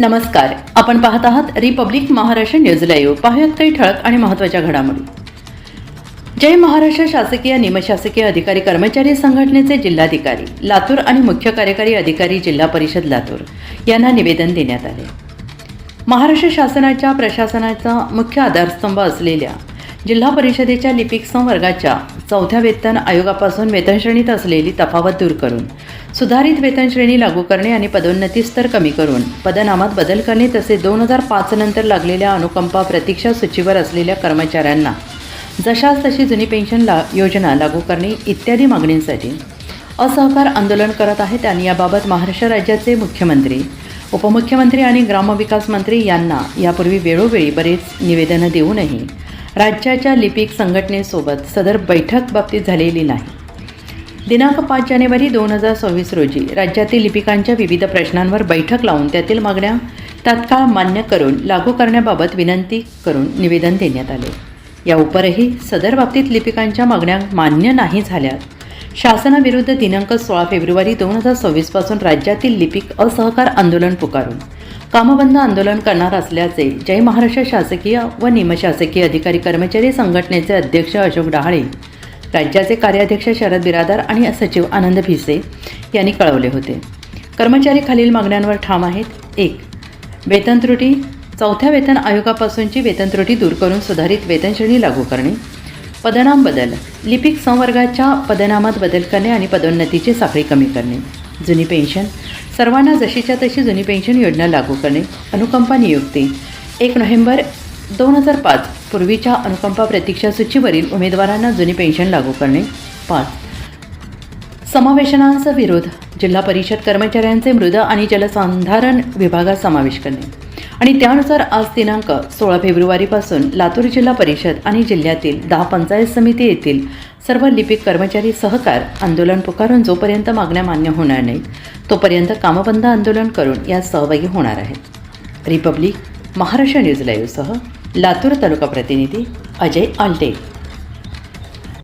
नमस्कार. आपण पाहत आहात रिपब्लिक महाराष्ट्र न्यूज लाईव्ह पाहूयात काही ठळक आणि महत्त्वाच्या घडामोडी. जय महाराष्ट्र शासकीय निमशासकीय अधिकारी कर्मचारी संघटनेचे जिल्हाधिकारी लातूर आणि मुख्य कार्यकारी अधिकारी जिल्हा परिषद लातूर यांना निवेदन देण्यात आले. महाराष्ट्र शासनाच्या प्रशासनाचा मुख्य आधारस्तंभ असलेल्या जिल्हा परिषदेच्या लिपिक संवर्गाच्या चौथ्या वेतन आयोगापासून वेतनश्रेणीत असलेली तफावत दूर करून सुधारित वेतनश्रेणी लागू करणे आणि पदोन्नती स्तर कमी करून पदनामात बदल करणे तसे दोन हजार पाच नंतर लागलेल्या अनुकंपा प्रतीक्षा सूचीवर असलेल्या कर्मचाऱ्यांना जशास तशी जुनी पेन्शन ला योजना लागू करणे इत्यादी मागणींसाठी असहकार आंदोलन करत आहेत आणि याबाबत महाराष्ट्र राज्याचे मुख्यमंत्री उपमुख्यमंत्री आणि ग्रामविकास मंत्री यांना यापूर्वी वेळोवेळी बरेच निवेदनं देऊनही राज्याच्या लिपिक संघटनेसोबत सदर बैठक बाबतीत झालेली नाही. दिनांक पाच जानेवारी दोन हजार सव्वीस रोजी राज्यातील लिपिकांच्या विविध प्रश्नांवर बैठक लावून त्यातील मागण्या तात्काळ मान्य करून लागू करण्याबाबत विनंती करून निवेदन देण्यात आले. या उपरही सदर बाबतीत लिपिकांच्या मागण्या मान्य नाही झाल्या शासनाविरुद्ध दिनांक सोळा फेब्रुवारी दोन हजार सव्वीसपासून राज्यातील लिपिक असहकार आंदोलन पुकारून कामबंद आंदोलन करणार असल्याचे जय महाराष्ट्र शासकीय व निमशासकीय अधिकारी कर्मचारी संघटनेचे अध्यक्ष अशोक डहाळे राज्याचे कार्याध्यक्ष शरद बिरादार आणि सचिव आनंद भिसे यांनी कळवले होते. कर्मचारी खालील मागण्यांवर ठाम आहेत. एक वेतन त्रुटी. चौथ्या वेतन आयोगापासूनची वेतन त्रुटी दूर करून सुधारित वेतनश्रेणी लागू करणे. पदनाम बदल. लिपिक संवर्गाच्या पदनामात बदल करणे आणि पदोन्नतीची साखळी कमी करणे. जुनी पेन्शन. सर्वांना जशीच्या तशी जुनी पेन्शन योजना लागू करणे अनुकंपा नियुक्ती. एक नोव्हेंबर दोन हजार पाच पूर्वीच्या अनुकंपा प्रतीक्षा सूचीवरील उमेदवारांना जुनी पेन्शन लागू करणे. पाच. समावेशनांचा विरोध. जिल्हा परिषद कर्मचाऱ्यांचे मृद आणि जलसंधारण विभागात समावेश करणे. आणि त्यानुसार आज दिनांक सोळा फेब्रुवारीपासून लातूर जिल्हा परिषद आणि जिल्ह्यातील दहा पंचायत समिती येथील सर्व लिपिक कर्मचारी सहकार आंदोलन पुकारून जोपर्यंत मागण्या मान्य होणार नाहीत तोपर्यंत कामबंद आंदोलन करून यात सहभागी होणार आहेत. रिपब्लिक महाराष्ट्र न्यूज लाईव्हसह लातूर तालुका प्रतिनिधी अजय आलटे.